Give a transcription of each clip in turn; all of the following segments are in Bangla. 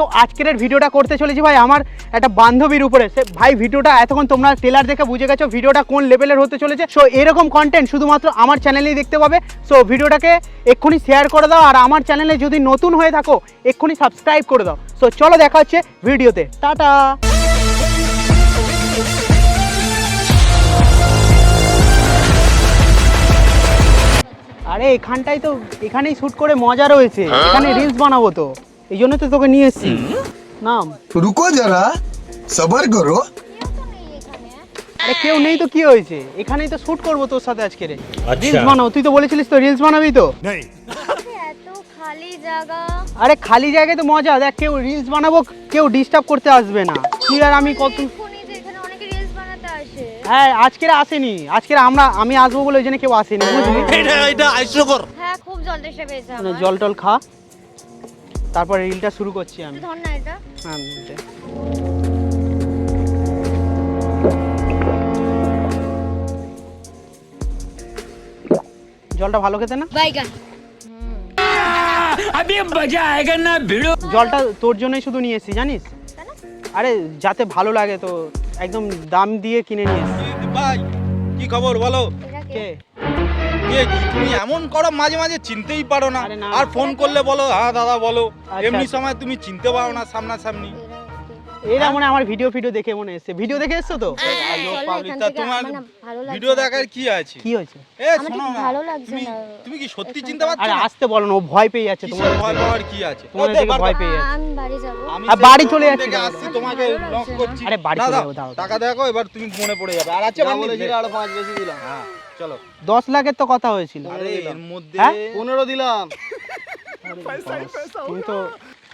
সো আজকের ভিডিওটা করতে চলেছি ভাই আমার একটা বান্ধবীর উপরে। সে ভাই ভিডিওটা এতক্ষণ তোমরা ট্রেলার দেখে বুঝে গেছো ভিডিওটা কোন লেভেলের হতে চলেছে। সো এরকম কন্টেন্ট শুধুমাত্র আমার চ্যানেলেই দেখতে পাবে। সো ভিডিওটাকে এক্ষুনি শেয়ার করে দাও আর আমার চ্যানেলে যদি নতুন হয়ে থাকো এক্ষুনি সাবস্ক্রাইব করে দাও। সো চলো দেখা হচ্ছে ভিডিওতে। টাটা! আরে এখানটাই তো এখানেই শ্যুট করে মজা রয়েছে। এখানে রিলস বানাবো তো। এইজন্য তো তোকে নিয়ে এসেছি। নাম? রুকো যারা সবার করো। আরে কেউ নেই তো কি হয়েছে? এখানেই তো শুট করব তোর সাথে আজকে রে। রিলস বানাও তুই তো বলেছিলিস তো রিলস বানাবি তো? আরে খালি জায়গায় তো মজা দেখ কেউ রিলস বানাবো কেউ ডিস্টার্ব করতে আসবে না। তুই আর আমি কত হ্যাঁ আজকের আসেনি। আজকের আমরা আমি আসব বলে ওই জন্য কেউ আসেনি বুঝলি? মানে জল টল খা। তারপর রিলটা শুরু করছি আমি। হ্যাঁ, জলটা ভালো খেতে না? বাইগান জলটা তোর জন্যই শুধু নিয়ে এসেছি জানিস? আরে যাতে ভালো লাগে তো একদম দাম দিয়ে কিনে নিয়েছি ভাই কি খবর বলো? কে? তুমি এমন করো মাঝে মাঝে চিনতেই পারো না। আর ফোন করলে বলো হ্যাঁ দাদা বলো। আচ্ছা। এমনি সময় তুমি চিনতে পারো না সামনাসামনি। এরা মনে হয় আমার ভিডিও ফিডিও দেখে মনে এসছে। ভিডিও দেখে এসছো তো? তা থেকে তোমার আমার না ভালো লাগছে। ভিডিও দেখার কি আছে? কি হয়েছে? এ শোনো না ভালো লাগছে তুমি না। তুমি কি সত্যি চিনতে পারছ আরে আসতে বলো না ও ভয় পেয়ে যাচ্ছে তোমার ভয়? পাওয়ার কি আছে? দে, দেখে ভয় পেয়ে যাচ্ছে আমি বাড়ি যাব। আর বাড়ি চলে যাচ্ছি আসছি তোমাকে লক করছি। আরে বাড়ি চলে দাও। টাকা দেখো এবার তুমি মনে পড়ে যাবে। আর আছে বান্ডিল? আরও পাঁচ বেশি দিলাম। হ্যাঁ। চলো। দশ লাখের তো কথা হয়েছিল। আরে এর মধ্যে হ্যাঁ? পনেরো দিলাম। তুমি তো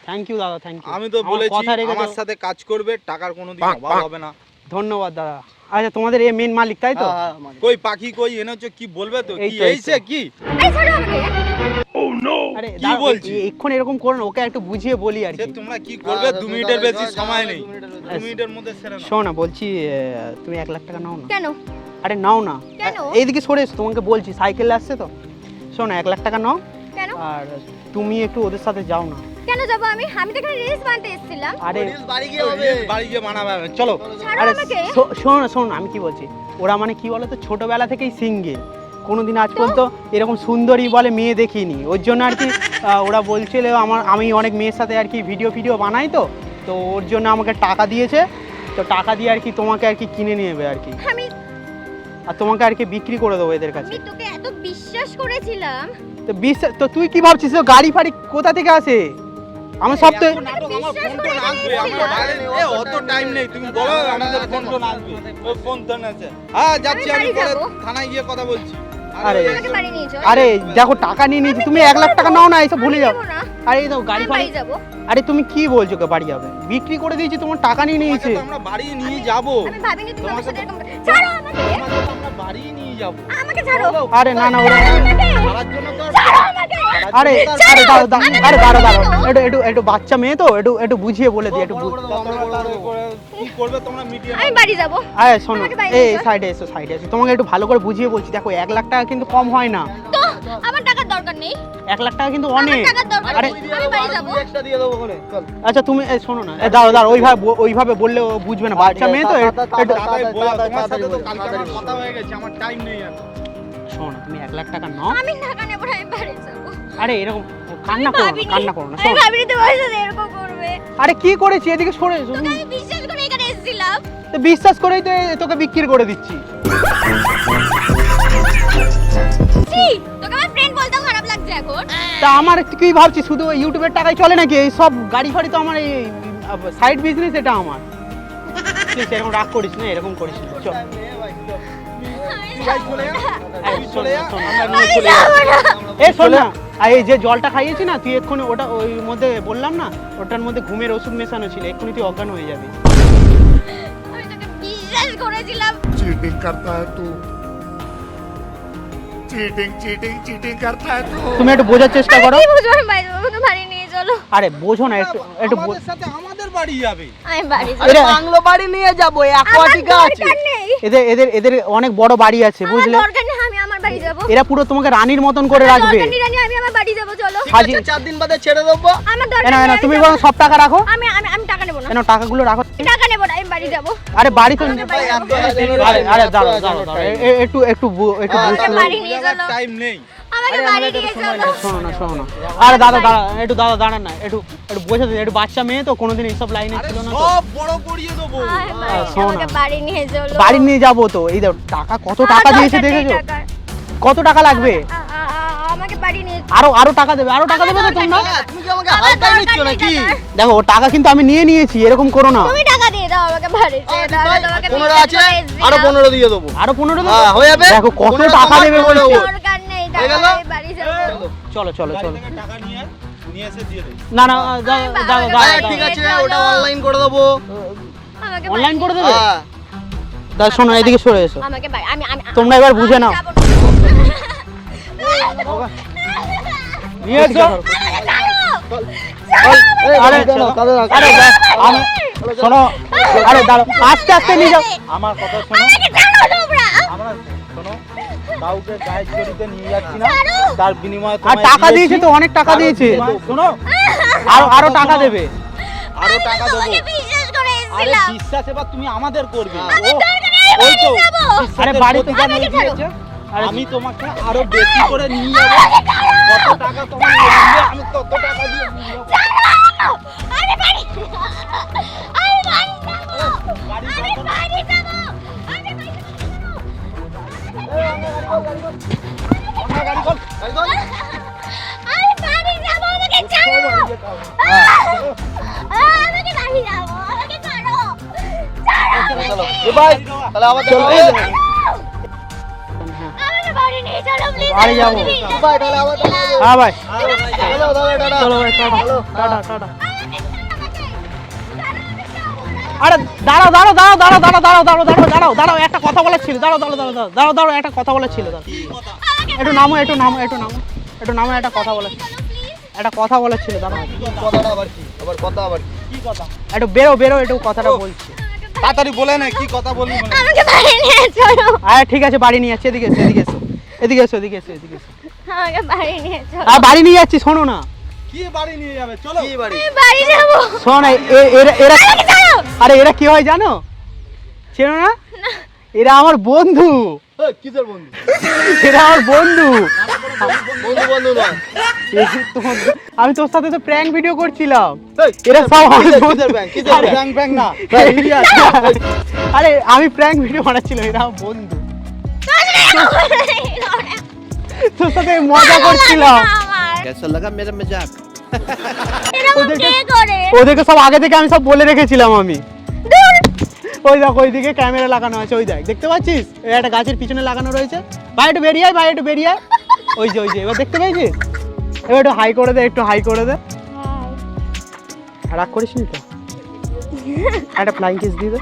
থ্যাংক ইউ দাদা থ্যাংক ইউ আমি তো বলেছি কথা রেখে আমার সাথে কাজ করবে টাকার কোনোদিন অভাব হবে না। ধন্যবাদ দাদা। আচ্ছা তোমাদের এই মেন মালিক তাই তো? হ্যাঁ, হ্যাঁ। কই পাখি কই এনেছো কি বলবে তো? এই কি এইছে কি ছাড়ো কি বলছি? এক্ষুনি এরকম করো না ওকে একটু বুঝিয়ে বলি আর কি। তোমরা কি করবে? দু মিনিটের বেশি সময় নেই। দু মিনিটের মধ্যে সেরে নাও। শোনো বলছি আহ, তুমি এক লাখ টাকা নাও না। কেন? আরে নাও না। এইদিকে সরে এসো, তোমাকে বলছি সাইকেল আসছে তো। শোনো এক লাখ টাকা নাও। কেন? আর তুমি একটু ওদের সাথে যাও না। কেন যাব আমি? আমি তো এখানে রিলস বানাতে এসেছিলাম। আরে রিলস বাড়ি গিয়ে হবে। বাড়ি গিয়ে বানাবে। চলো। আরে শোনো না শোনো না, আমি কি বলছি? ওরা মানে কি বলো তো ছোটবেলা থেকেই সিঙ্গেল কোনোদিন আজ পর্যন্ত এরকম সুন্দরী বলে মেয়ে দেখিনি। ওর জন্য আর কি ওরা বলছিল আমার আমি অনেক মেয়ের সাথে আর কি ভিডিও ফিডিও বানাই তো। তো ওর জন্য আমাকে টাকা দিয়েছে। তো টাকা দিয়ে আর কি তোমাকে আর কি কিনে নেবে আর কি। আমি আর তোমাকে আর কি বিক্রি করে দেবো এদের কাছে। আমি তোকে এত বিশ্বাস করেছিলাম। তো বিশ্বাস তো তুই কি ভাবছিস? তো গাড়ি ফাড়ি কোথা থেকে আসে? আমি সব তো নাটক আমার ফোন টোন আসবে আমার এ, অত টাইম নেই তুমি বলো আমাদের ফোন টোন আসবে। ওই ফোন টোন আছে। হ্যাঁ যাচ্ছি আমি আমি পরে থানায় গিয়ে কথা বলছি। আরে, আরে দেখো টাকা নিয়ে নিয়েছি। তুমি এক লাখ টাকা নাও না এসব ভুলে যাও। আরে এই তো গাড়ি ফাড়ি যাব। আরে তুমি কি বলছো কে বাড়ি যাবে? বিক্রি করে দিয়েছি তোমার টাকা নিয়ে নিয়েছে। আমরা বাড়ি নিয়ে যাব। আমি ভাবিনি তুমি আমার সাথে এরকম ছাড়ো আমাকে। তোমাকে তো আমরা বাড়ি নিয়ে যাব। আমাকে ছাড়ো। আরে না না ওরা ছাড়ার জন্য তো আরে আরে দাঁড়াও দাঁড়াও আরে দাঁড়াও দাঁড়াও। একটু একটু একটু বাচ্চা মেয়ে তো একটু একটু বুঝিয়ে বলে দিই একটু কি করবে তোমরা মিডিয়া আমি বাড়ি যাব। আরে শোনো এই সাইডে এসো সাইডে এসো। তোমাকে একটু ভালো করে বুঝিয়ে বলছি। দেখো এক লাখ টাকা কিন্তু কম হয় না। আমার টাকার দরকার নেই। এক লাখ টাকা কিন্তু অনেক। টাকার দরকার আরে আমি বাড়ি যাব। এক্সট্রা দিয়ে দেবো ওখানে। চল। আচ্ছা তুমি এই শোনো না। এই দাঁড়াও দাঁড়াও ওইভাবে ওইভাবে বললে ও বুঝবে না। বাচ্চা মেয়ে তো একটু তোমার সাথে তো কালকে আমার কথা হয়ে গেছে আমার টাইম নেই আর। শোনো তুমি এক লাখ টাকা নাও। আমি টাকা নেব আমি বাড়ি যাব। আরে এরকম কান্না করো না কান্না করো না আমি শোনো। ভাবিনি তোমার সাথে এরকম করবে। আরে কি করেছি? এদিকে সরে তোকে আমি বিশ্বাস করে এখানে এসেছিলাম। তো বিশ্বাস করেই তো এ- তোকে বিক্রি করে দিচ্ছি। ছি তোকে আমার ফ্রেন্ড বলতেও খারাপ লাগছে এখন? তা আমার কি ভাবছি শুধু ওই ইউটিউবের টাকায় চলে নাকি? এই সব গাড়ি ফাড়ি তো আমার এই সাইড বিজনেস এটা আমার। প্লিজ এরকম রাগ করিস না এরকম করিস না। চল। ভাই চলে এই, শোন না, এই আর এই যে জলটা খাইয়েছি না তুই এক্ষুনি ওটা ওই মধ্যে বললাম না ওটার মধ্যে ঘুমের ওষুধ মেশানো ছিল এক্ষুনি তুই অজ্ঞান হয়ে যাবি। আমি তোকে বিশ্বাস চিটিং চিটিং চিটিং করতা তুমি একটু বোঝার চেষ্টা করো। বাড়ি নিয়ে চলো। আরে বোঝো না একটু একটু আমাদের সাথে আমাদের বাড়ি যাবে। আমি বাড়ি আরে বাংলো বাড়ি নিয়ে আছে। এদের এদের এদের অনেক বড় বাড়ি আছে বুঝলে? দরকার নেই আমি আমার বাড়ি এরা পুরো তোমাকে রানীর মতন করে রাখবে। রানী রানী আমি আমার বাড়ি যাব চলো। আজ চার দিন বাদে ছেড়ে দেবো। আমার দরকার তুমি বরং সব টাকা রাখো। আমি আমি আমি টাকা নেব না। কেন টাকাগুলো রাখো। টাকা নেব বাড়ি যাব। আরে বাড়ি তো। আরে দাঁড়াও দাঁড়াও একটু একটু একটু হ্যাঁ, বুঝতে আমাকে বাড়ি নিয়ে চলো। টাইম নেই। আমাকে বাড়ি নিয়ে চলো। শোনো না শোনো না আরে দাদা দাঁড়া একটু দাদা দাঁড়ান না একটু একটু বোঝা দিন একটু বাচ্চা মেয়ে তো কোনোদিন এইসব লাইনে ছিল না সব বড় করিয়ে দেবো। বাড়ি, আমাকে বাড়ি নিয়ে চলো। বাড়ি নিয়ে যাব তো এই দেখো টাকা কত টাকা দিয়েছে দেখেছ? কত টাকা লাগবে? আমাকে বাড়ি নিয়ে আরও আরও টাকা দেবে আরও টাকা দেবে তো তোমরা? হ্যাঁ, তুমি কি আমাকে আমার নিচ্ছ নাকি? দেখো টাকা কিন্তু আমি নিয়ে নিয়েছি এরকম করো না। তুমি টাকা দিয়ে দাও আমাকে বাড়ি যেয়ে দাও, আমি তোমাকে পনেরো বিশ্বাস আছে? করে এসেছিলাম। আরও পনেরো দিয়ে দেবো। আরও পনেরো দেবে? হ্যাঁ, হয়ে যাবে। দেখো কত পনেরো টাকা তোমার, দেবে পনেরো বলছে। ওর। দরকার নেই টাকা গেল? আমি বাড়ি যাব চলো চলো বাড়ি চলো। থেকে টাকা নিয়ে আয়, নিয়ে এসে দিয়ে দে। না না দাও দাও দাও ঠিক আছে ওটা অনলাইন করে দেবো। আমাকে অনলাইন করে দেবে? দাও শোনো এদিকে সরে এসো। আমাকে আমি তোমরা এবার বুঝে নাও। নিয়ে এসো। আরে। আরে দেখ, আমি শোনো আরে দাঁড়াও আস্তে আস্তে নিয়ে যাও। আমার কথা শোনো। আমরা শোনো কাউকে গাইড করিতে নিয়ে যাচ্ছি না। তার বিনিময়ে আর টাকা দিয়েছে। তো অনেক টাকা দিয়েছে। শোনো। আরও আরও টাকা দেবে। আরও টাকা দেবো। তোমাকে বিশ্বাস করে আরে বিশ্বাস এবার তুমি আমাদের করবে। ওই তো আরে বিশ্বাসের বাড়িতে ওই দিয়েছে। আমি তোমাকে আরও বেশি করে নিয়ে যাব। কত টাকা তোমার লাগবে আমি তত টাকা দিয়ে নিয়ে যাব। তাহলে আবার বাড়ি নিয়ে চলো প্লিজ বাড়ি যাব। ভাই তাহলে আবার দেখা হবে। হ্যাঁ ভাই চলো দাদা টাটা চলো ভাই টাটা টাটা টাটা আরে দাঁড়াও দাঁড়াও দাঁড়াও দাঁড়াও দাঁড়াও দাঁড়াও দাঁড়াও দাঁড়াও দাঁড়াও দাঁড়াও একটা কথা বলার ছিল দাঁড়াও দাঁড়াও দাঁড়াও দাঁড়াও দাঁড়াও দাঁড়াও একটা কথা বলার ছিল দাঁড়াও একটু নামো একটু নামো একটু নামো একটু নামো একটা কথা বলার একটা কথা বলার ছিল দাঁড়াও কথাটা আবার কি আবার কথা আবার কি কি কথা একটু বেরো বেরো একটু কথাটা বলছি তাড়াতাড়ি বলে না কি কথা বলে আমাকে বাড়ি নিয়ে চলো। আরে ঠিক আছে বাড়ি নিয়ে যাচ্ছি এদিকে এসো এদিকে এসো এদিকে এসো এদিকে এসো এদিকে এসো। আমাকে বাড়ি নিয়ে চলো। আর বাড়ি নিয়ে যাচ্ছি শোনো না। কি বাড়ি নিয়ে যাবে? চলো। কি বাড়ি? আমি বাড়ি যাব। শোনো এরা এরা আরে এরা কি হয় জানো? চেনো না। এরা আমার বন্ধু। কিসের এরা আমার বন্ধু। আমি তোর সাথে তো প্র্যাঙ্ক ভিডিও করছিলাম। এরা সব প্র্যাঙ্ক আরে আমি প্র্যাঙ্ক ভিডিও বানাচ্ছিলাম এরা আমার বন্ধু। তোর সাথে মজা করছিলাম। কেসা লাগা ওদেরকে সব আগে থেকে আমি সব বলে রেখেছিলাম আমি। ওই দেখ ওইদিকে ক্যামেরা লাগানো আছে ওই দেখ দেখতে পাচ্ছিস? ওই একটা গাছের পিছনে লাগানো রয়েছে। ভাই একটু বেরিয়ে ভাই একটু বেরিয়ে আয়। ওই যে ওই যে এবার দেখতে পেয়েছিস? এবার একটু হাই করে দে একটু হাই করে দে। রাগ করিস নি তো? একটা ফ্লাইং কিস দিয়ে দে।